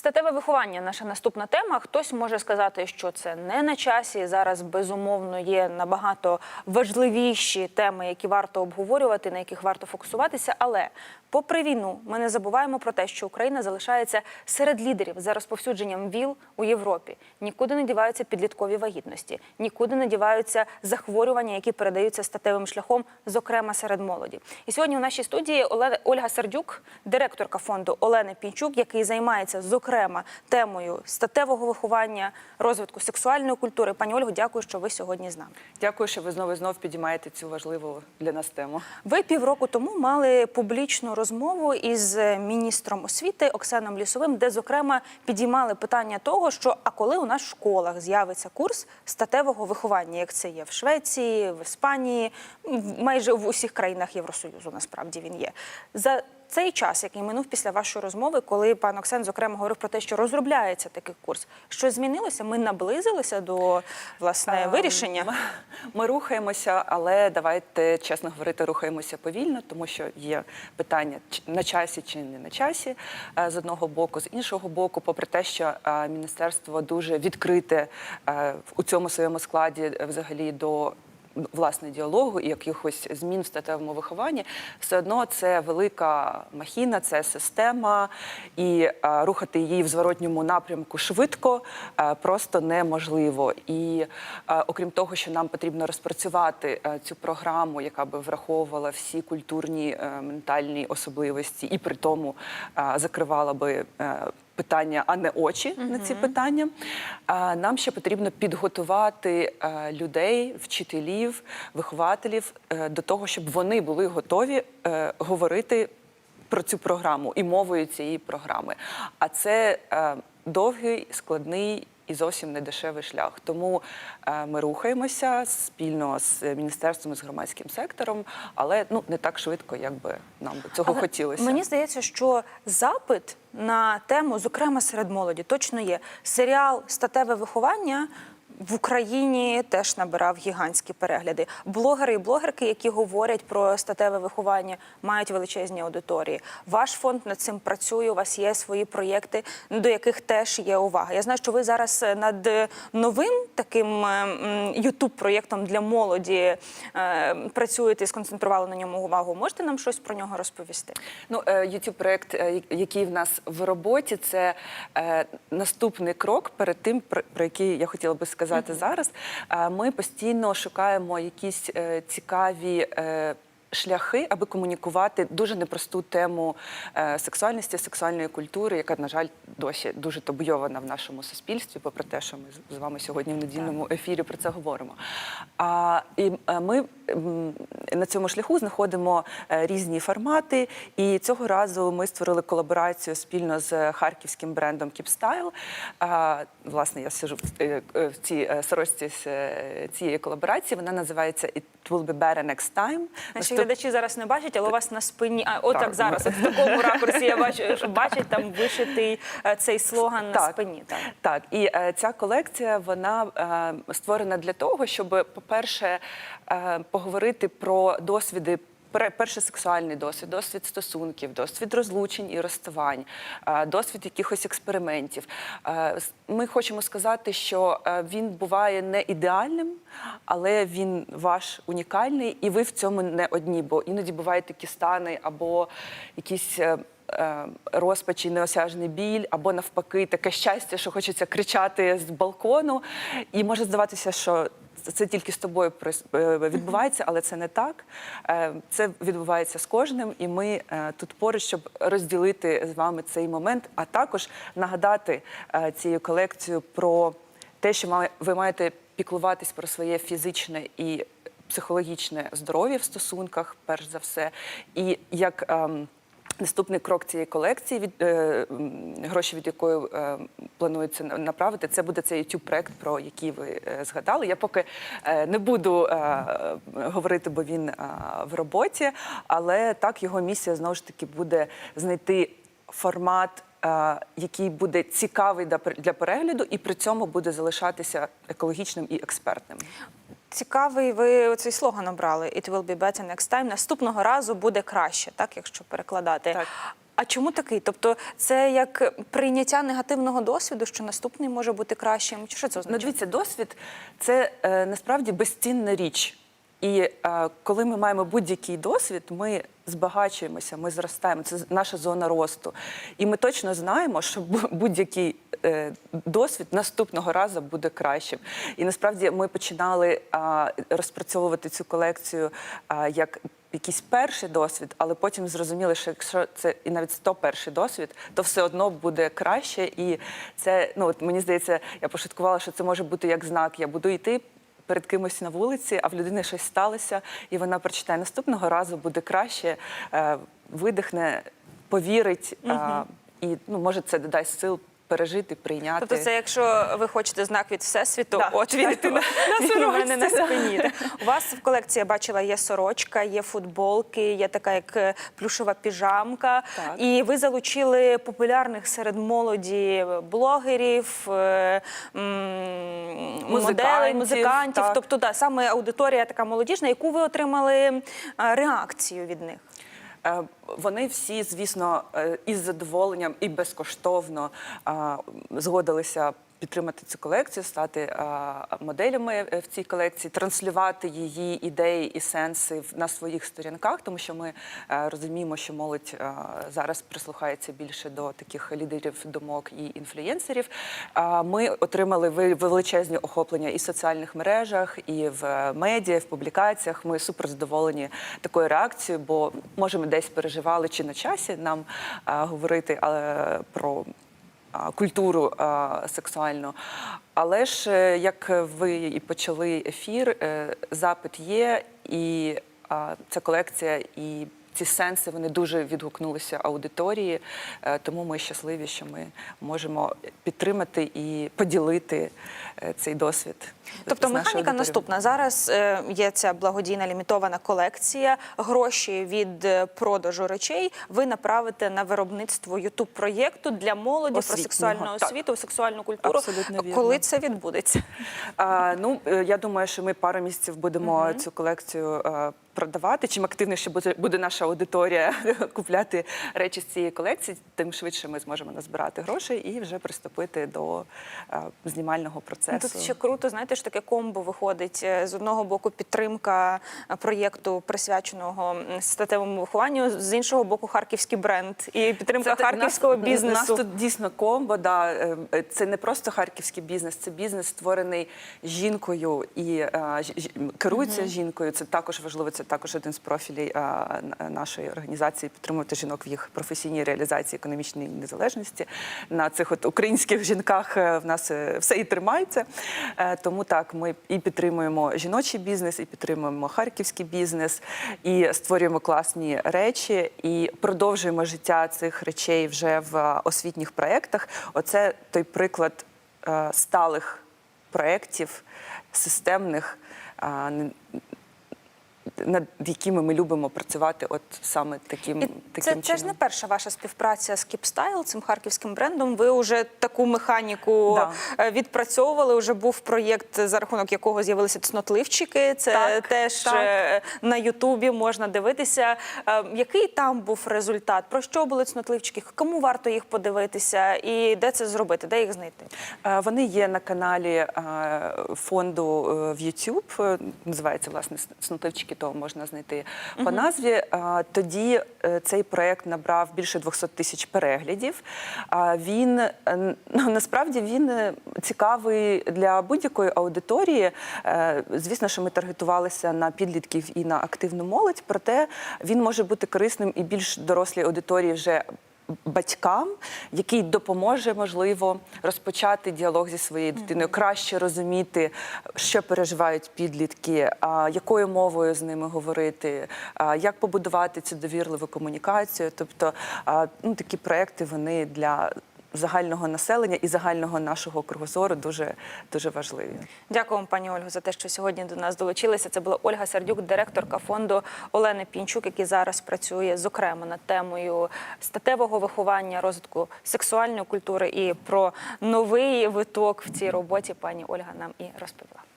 Статеве виховання наша наступна тема. Хтось може сказати, що це не на часі. Зараз безумовно є набагато важливіші теми, які варто обговорювати, на яких варто фокусуватися. Але попри війну, ми не забуваємо про те, що Україна залишається серед лідерів за розповсюдженням ВІЛ у Європі. Нікуди не діваються підліткові вагітності, нікуди не діваються захворювання, які передаються статевим шляхом, зокрема серед молоді. І сьогодні у нашій студії Оле- Ольга Сердюк, директорка фонду Олени Пінчук, який займається зокрема темою статевого виховання, розвитку сексуальної культури. Пані Ольго, дякую, що ви сьогодні з нами. Дякую, що ви знову і знов підіймаєте цю важливу для нас тему. Ви півроку тому мали публічну розмову із міністром освіти Оксаном Лісовим, де зокрема підіймали питання того, що а коли у нас в школах з'явиться курс статевого виховання, як це є в Швеції, в Іспанії, майже в усіх країнах Євросоюзу, насправді він є за. Цей час, який минув після вашої розмови, коли пан Оксен зокрема говорив про те, що розробляється такий курс, що змінилося? Ми наблизилися до власне Ем, вирішення. Ми, рухаємося, але давайте чесно говорити, рухаємося повільно, тому що є питання на часі чи не на часі е, з одного боку, з іншого боку, попри те, що е, міністерство дуже відкрите е, у цьому своєму складі взагалі до. Власне діалогу і якихось змін в статевому вихованні, все одно це велика махіна, це система, і е, рухати її в зворотньому напрямку швидко е, просто неможливо. І е, окрім того, що нам потрібно розпрацювати е, цю програму, яка би враховувала всі культурні е, ментальні особливості, і при тому е, закривала би. е, Питання, а не очі на ці питання. Нам ще потрібно підготувати е, людей, вчителів, вихователів е, до того, щоб вони були готові е, говорити про цю програму і мовою цієї програми. А це довгий, складний і зовсім не дешевий шлях. Тому е, ми рухаємося спільно з міністерством і з громадським сектором, але ну не так швидко, як би нам би цього Але хотілося. Мені здається, що запит на тему, зокрема серед молоді, точно є. Серіал Статеве виховання. В Україні теж набирав гігантські перегляди. Блогери і блогерки, які говорять про статеве виховання, мають величезні аудиторії. Ваш фонд над цим працює. У вас є свої проєкти, до яких теж є увага. Я знаю, що ви зараз е, над е, новим таким ютуб проєктом для молоді е, працюєте і сконцентрували на ньому увагу. Можете нам щось про нього розповісти? Ну, youtube проект, який в нас в роботі, це е, наступний крок перед тим, про який я хотіла би сказати зараз. Е, Ми постійно шукаємо якісь е, цікаві. Шляхи, аби комунікувати дуже непросту тему е, сексуальності, сексуальної культури, яка, на жаль, досі дуже табуйована в нашому суспільстві, попри те, що ми з- вами сьогодні в недільному ефірі про це говоримо. А, і е, ми на цьому шляху знаходимо е, різні формати. І цього разу ми створили колаборацію спільно з харківським брендом. А, Власне, я сижу в, цій сорочці з цієї колаборації. Вона називається It will be better next time. Наступ- глядачі зараз не бачать, але у вас на спині, а от так, Так, зараз, от в такому ракурсі я бачу, що бачать там вишитий е, цей слоган на спині. Так. Так, і е, ця колекція вона е, створена для того, щоб, по-перше, е, поговорити про досвіди. Пер- Перший сексуальний досвід, досвід стосунків, досвід розлучень і розставань, е, досвід якихось експериментів. Е, Ми хочемо сказати, що е, він буває не ідеальним, але він ваш унікальний, і ви в цьому не одні, бо іноді бувають такі стани або якісь. е, розпачі, неосяжний біль, або навпаки, таке щастя, що хочеться кричати з балкону. І може здаватися, що це- тільки з тобою е, відбувається, але це не так. Е, Це відбувається з кожним, і ми е, тут поруч, щоб розділити з вами цей момент, а також нагадати цією колекцією про те, що ви маєте піклуватись про своє фізичне і психологічне здоров'я в стосунках, перш за все, і як. Наступний крок цієї колекції, від е, гроші від якої е, планується направити, це буде цей youtube проект про який ви е, згадали. Я поки е, не буду е, говорити, бо він е, в роботі, але так його місія знову ж таки буде знайти формат. е, Який буде цікавий для перегляду, і при цьому буде залишатися екологічним і експертним. Цікавий, ви цей слоган обрали It will be better next time. Наступного разу буде краще, так, якщо перекладати. Так. А чому такий? Тобто, це як прийняття негативного досвіду, що наступний може бути кращим? Чи що це Ну, дивіться, досвід це е, насправді безцінна річ. І е, коли ми маємо будь-який досвід, ми збагачуємося, ми зростаємо. Це наша зона росту. І ми точно знаємо, що будь-який е, досвід наступного разу буде кращим. І насправді ми починали розпрацьовувати цю колекцію як. Якийсь перший досвід, але потім зрозуміли, що якщо це і навіть 101 досвід, то все одно буде краще. І це ну от мені здається, я пошуткувала, що це може бути як знак. Я буду йти перед кимось на вулиці, а в людини щось сталося, і вона прочитає наступного разу буде краще, е, видихне, повірить, е, і ну може це додасть сил пережити, прийняти. Тобто, це якщо ви хочете знак від всесвіту, Да, от він, на- на у мене на спині. У вас в колекції я бачила є сорочка, є футболки, є така як е, плюшева піжамка. Так. І ви залучили популярних серед молоді блогерів, е, моделей, Музикантів, музикантів. так. Тобто, да, саме аудиторія така молодіжна, яку ви отримали е, реакцію від них. Е, Вони всі, звісно, е, із задоволенням і безкоштовно згодилися підтримати цю колекцію, стати моделями е, в цій колекції, транслювати її ідеї і сенси на своїх сторінках, тому що ми е, розуміємо, що молодь е, зараз прислухається більше до таких лідерів думок і інфлюєнсерів. Ми отримали величезні охоплення і в соціальних мережах, і в медіа, в публікаціях. Ми супер задоволені такою реакцією, бо може ми десь переживали чи на часі нам говорити про культуру сексуальну. Але ж, е, як ви і почали ефір, е, запит є, і ця колекція і. Ці сенси вони дуже відгукнулися аудиторії, е, тому ми щасливі, що ми можемо підтримати і поділити е, цей досвід. Тобто з механіка аудиторією. наступна. Зараз е, є ця благодійна лімітована колекція. Гроші від продажу речей ви направите на виробництво ютуб проєкту для молоді про сексуальну так. освіту, сексуальну культуру. Абсолютно вірно. Коли це відбудеться? А, ну, я думаю, що ми пару місяців будемо цю колекцію продавати. Чим активніше буде, наша аудиторія купляти речі з цієї колекції, тим швидше ми зможемо назбирати грошей і вже приступити до е, знімального процесу. Ну, Тут ще круто, знаєте, ж таке комбо виходить. Е, З одного боку підтримка е, проєкту, присвяченого статевому вихованню, з іншого боку, харківський бренд і підтримка те- харківського у нас, У бізнесу. нас тут дійсно комбо. Да, це не просто харківський бізнес, це бізнес створений жінкою і ж- ж- керується жінкою. Це також важливо. Це також один з профілів е, нашої організації підтримувати жінок в їх професійній реалізації економічної незалежності. На цих от українських жінках е, в нас е, все і тримається. Тому так ми і підтримуємо жіночий бізнес, і підтримуємо харківський бізнес, і створюємо класні речі, і продовжуємо життя цих речей вже в освітніх проєктах. Оце той приклад сталих проєктів, системних. Над якими ми любимо працювати, от саме таким, І таким це, це ж не перша ваша співпраця з Кіпстайл, цим харківським брендом. Ви вже таку механіку Да. е, відпрацьовували. Уже був проєкт, за рахунок якого з'явилися цнотливчики. Це Так, теж так. е, на Ютубі можна дивитися. Е, Який там був результат? Про що були цнотливчики? Кому варто їх подивитися? І де це зробити? Де їх знайти? Вони є на каналі фонду в YouTube, називається власне «Снутивчики», то можна знайти по назві. Тоді е, цей проект набрав більше 200 тисяч переглядів. Він е, ну, насправді він е, цікавий для будь-якої аудиторії. Звісно, що ми таргетувалися на підлітків і на активну молодь, проте він може бути корисним і більш дорослій аудиторії вже батькам, який допоможе, можливо, розпочати діалог зі своєю дитиною, краще розуміти, що переживають підлітки, якою мовою з ними говорити, як побудувати цю довірливу комунікацію. Тобто, ну, такі проекти вони для загального населення і загального нашого кругозору дуже дуже важливі. Дякую вам, пані Ольго, за те, що сьогодні до нас долучилися. Це була Ольга Сердюк, директорка фонду Олени Пінчук, який зараз працює зокрема над темою статевого виховання, розвитку сексуальної культури і про новий виток в цій роботі. Пані Ольга нам і розповіла.